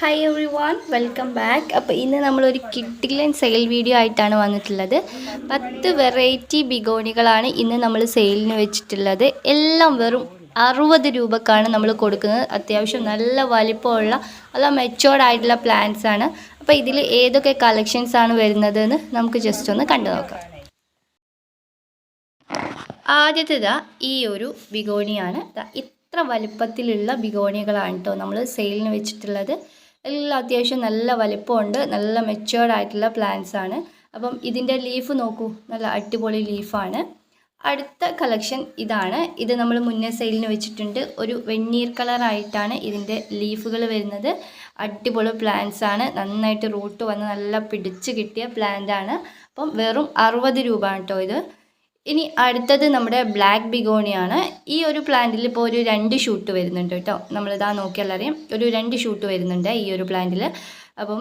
Hi everyone welcome back അപ്പോൾ ഇന്ന് നമ്മളൊരു കിഡിലൻ സെയിൽ വീഡിയോ ആയിട്ടാണ് വന്നിട്ടുള്ളത്. പത്ത് വെറൈറ്റി ബിഗോണികളാണ് ഇന്ന് നമ്മൾ സെയിലിന് വെച്ചിട്ടുള്ളത്. എല്ലാം വെറും അറുപത് രൂപക്കാണ് നമ്മൾ കൊടുക്കുന്നത്. അത്യാവശ്യം നല്ല വലിപ്പമുള്ള നല്ല മെച്ചോർഡ് ആയിട്ടുള്ള പ്ലാന്റ്സ് ആണ്. അപ്പോൾ ഇതിൽ ഏതൊക്കെ കളക്ഷൻസ് ആണ് വരുന്നതെന്ന് നമുക്ക് ജസ്റ്റ് ഒന്ന് കണ്ടു നോക്കാം. ആദ്യത്തേതാ ഈ ഒരു ബിഗോണിയാണ്. ഇത്ര വലിപ്പത്തിലുള്ള ബിഗോണികളാണ് കേട്ടോ നമ്മൾ സെയിലിന് വെച്ചിട്ടുള്ളത്. എല്ലാം അത്യാവശ്യം നല്ല വലിപ്പമുണ്ട് നല്ല മെച്ചുവേർഡ് ആയിട്ടുള്ള പ്ലാന്റ്സ് ആണ്. അപ്പം ഇതിന്റെ ലീഫ് നോക്കൂ നല്ല അടിപൊളി ലീഫാണ് അടുത്ത കളക്ഷൻ ഇതാണ്. ഇത് നമ്മൾ മുന്നേ സെയിലിന് വെച്ചിട്ടുണ്ട്. ഒരു വെണ്ണീർ കളറായിട്ടാണ് ഇതിന്റെ ലീഫുകൾ വരുന്നത്. അടിപൊളി പ്ലാന്റ്സ് ആണ്. നന്നായിട്ട് റൂട്ട് വന്ന് നല്ല പിടിച്ച് കിട്ടിയ പ്ലാന്റ് ആണ്. അപ്പം വെറും അറുപത് രൂപ കേട്ടോ ഇത്. ഇനി അടുത്തത് നമ്മുടെ ബ്ലാക്ക് ബിഗോണിയാണ്. ഈ ഒരു പ്ലാന്റിൽ ഇപ്പോൾ ഒരു രണ്ട് ഷൂട്ട് വരുന്നുണ്ട് കേട്ടോ. നമ്മളിതാ നോക്കിയാൽ അറിയാം ഒരു രണ്ട് ഷൂട്ട് വരുന്നുണ്ട് ഈ ഒരു പ്ലാന്റിൽ അപ്പം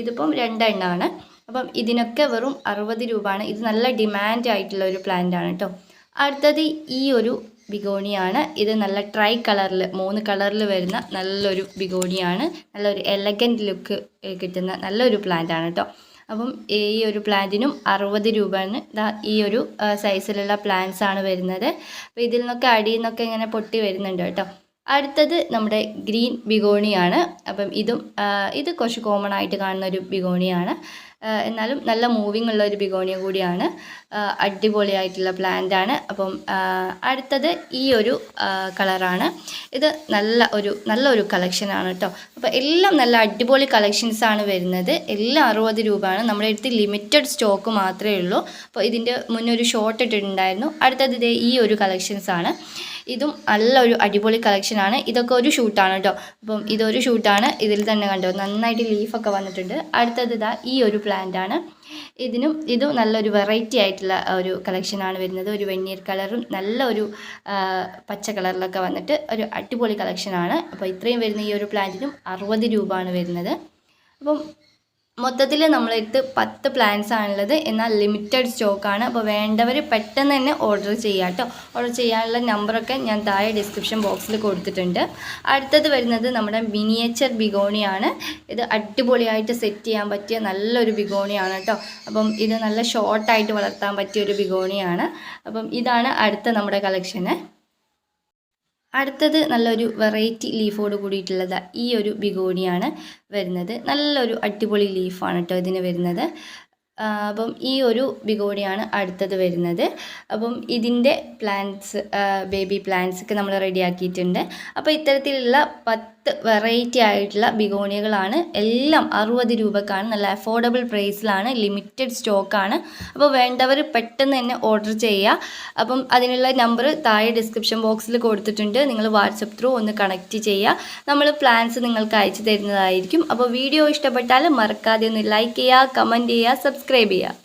ഇതിപ്പം രണ്ടെണ്ണമാണ് അപ്പം ഇതിനൊക്കെ വെറും അറുപത് രൂപയാണ്. ഇത് നല്ല ഡിമാൻഡ് ആയിട്ടുള്ള ഒരു പ്ലാന്റ് ആണ് കേട്ടോ. അടുത്തത് ഈ ഒരു ബിഗോണിയാണ്. ഇത് നല്ല ട്രൈ കളറിൽ മൂന്ന് കളറിൽ വരുന്ന നല്ലൊരു ബിഗോണിയാണ്. നല്ലൊരു എലഗന്റ് ലുക്ക് കിട്ടുന്ന നല്ലൊരു പ്ലാന്റ് ആണ് കേട്ടോ. അപ്പം ഈ ഒരു പ്ലാന്റിനും അറുപത് രൂപയാണ്. ഈ ഒരു സൈസിലുള്ള പ്ലാന്റ്സ് ആണ് വരുന്നത്. അപ്പോൾ ഇതിൽ നിന്നൊക്കെ അടിയിൽ നിന്നൊക്കെ ഇങ്ങനെ പൊട്ടി വരുന്നുണ്ട് കേട്ടോ. അടുത്തത് നമ്മുടെ ഗ്രീൻ ബിഗോണിയാണ്. അപ്പം ഇതും ഇത് കുറച്ച് കോമൺ ആയിട്ട് കാണുന്ന ഒരു ബിഗോണിയാണ്. എന്നാലും നല്ല മൂവിങ് ഉള്ള ഒരു ബിഗോണിയ കൂടിയാണ്. അടിപൊളിയായിട്ടുള്ള പ്ലാന്റ് ആണ്. അപ്പം അടുത്തത് ഈ ഒരു കളറാണ് ഇത് നല്ല ഒരു നല്ലൊരു കളക്ഷനാണ് കേട്ടോ അപ്പോൾ എല്ലാം നല്ല അടിപൊളി കളക്ഷൻസ് ആണ് വരുന്നത്. എല്ലാം അറുപത് രൂപയാണ്. നമ്മുടെ അടുത്ത് ലിമിറ്റഡ് സ്റ്റോക്ക് മാത്രമേ ഉള്ളൂ. അപ്പോൾ ഇതിന്റെ മുന്നേ ഒരു ഷോർട്ട് ഇട്ടിട്ടുണ്ടായിരുന്നു. അടുത്തത് ഇതേ ഈ ഒരു കളക്ഷൻസ് ആണ്. ഇതും നല്ല ഒരു അടിപൊളി കളക്ഷനാണ് ഇതൊക്കെ ഒരു ഷൂട്ടാണ് കേട്ടോ അപ്പം ഇതൊരു ഷൂട്ടാണ് ഇതിൽ തന്നെ കണ്ടോ നന്നായിട്ട് ലീഫൊക്കെ വന്നിട്ടുണ്ട്. അടുത്തത് ഇതാ ഈ ഒരു പ്ലാന്റ് ആണ്. ഇതിനും ഇതും നല്ലൊരു വെറൈറ്റി ആയിട്ടുള്ള ഒരു കളക്ഷനാണ് വരുന്നത്. ഒരു വെണ്ണീർ കളറും നല്ല ഒരു പച്ച കളറിലൊക്കെ വന്നിട്ട് ഒരു അടിപൊളി കളക്ഷനാണ് അപ്പോൾ ഇത്രയും വരുന്ന ഈ ഒരു പ്ലാന്റിനും അറുപത് രൂപയാണ് വരുന്നത്. അപ്പം മൊത്തത്തിൽ നമ്മളടുത്ത് പത്ത് പ്ലാൻസ് ആണുള്ളത്. എന്നാൽ ലിമിറ്റഡ് സ്റ്റോക്കാണ് അപ്പോൾ വേണ്ടവർ പെട്ടെന്ന് തന്നെ ഓർഡർ ചെയ്യുക കേട്ടോ ഓർഡർ ചെയ്യാനുള്ള നമ്പറൊക്കെ ഞാൻ താഴെ ഡിസ്ക്രിപ്ഷൻ ബോക്സിൽ കൊടുത്തിട്ടുണ്ട്. അടുത്തത് വരുന്നത് നമ്മുടെ മിനിയേച്ചർ ബിഗോണിയാണ് ഇത് അടിപൊളിയായിട്ട് സെറ്റ് ചെയ്യാൻ പറ്റിയ നല്ലൊരു ബിഗോണിയാണ് കേട്ടോ അപ്പം ഇത് നല്ല ഷോർട്ടായിട്ട് വളർത്താൻ പറ്റിയ ഒരു ബിഗോണിയാണ് അപ്പം ഇതാണ് അടുത്ത നമ്മുടെ കളക്ഷന് അടുത്തത് നല്ലൊരു വെറൈറ്റി ലീഫോട് കൂടിയിട്ടുള്ളത് ഈ ഒരു ബിഗോണിയാണ് വരുന്നത്. നല്ലൊരു അടിപൊളി ലീഫാണ് കേട്ടോ ഇതിന് വരുന്നത്. അപ്പം ഈ ഒരു ബിഗോണിയാണ് അടുത്തത് വരുന്നത്. അപ്പം ഇതിന്റെ പ്ലാന്റ്സ് ബേബി പ്ലാന്റ്സ് ഒക്കെ നമ്മൾ റെഡിയാക്കിയിട്ടുണ്ട് അപ്പോൾ ഇത്തരത്തിലുള്ള പത്ത് വെറൈറ്റി ആയിട്ടുള്ള ബിഗോണിയകളാണ് എല്ലാം അറുപത് രൂപക്കാണ്. നല്ല അഫോർഡബിൾ പ്രൈസിലാണ് ലിമിറ്റഡ് സ്റ്റോക്കാണ് അപ്പോൾ വേണ്ടവർ പെട്ടെന്ന് തന്നെ ഓർഡർ ചെയ്യുക അപ്പം അതിനുള്ള നമ്പർ താഴെ ഡിസ്ക്രിപ്ഷൻ ബോക്സിൽ കൊടുത്തിട്ടുണ്ട്. നിങ്ങൾ വാട്സപ്പ് ത്രൂ ഒന്ന് കണക്റ്റ് ചെയ്യുക നമ്മൾ പ്ലാൻസ് നിങ്ങൾക്ക് അയച്ചു തരുന്നതായിരിക്കും. അപ്പോൾ വീഡിയോ ഇഷ്ടപ്പെട്ടാൽ മറക്കാതെ ഒന്ന് ലൈക്ക് ചെയ്യുക കമന്റ് ചെയ്യുക സബ്സ്ക്രൈബ് ചെയ്യുക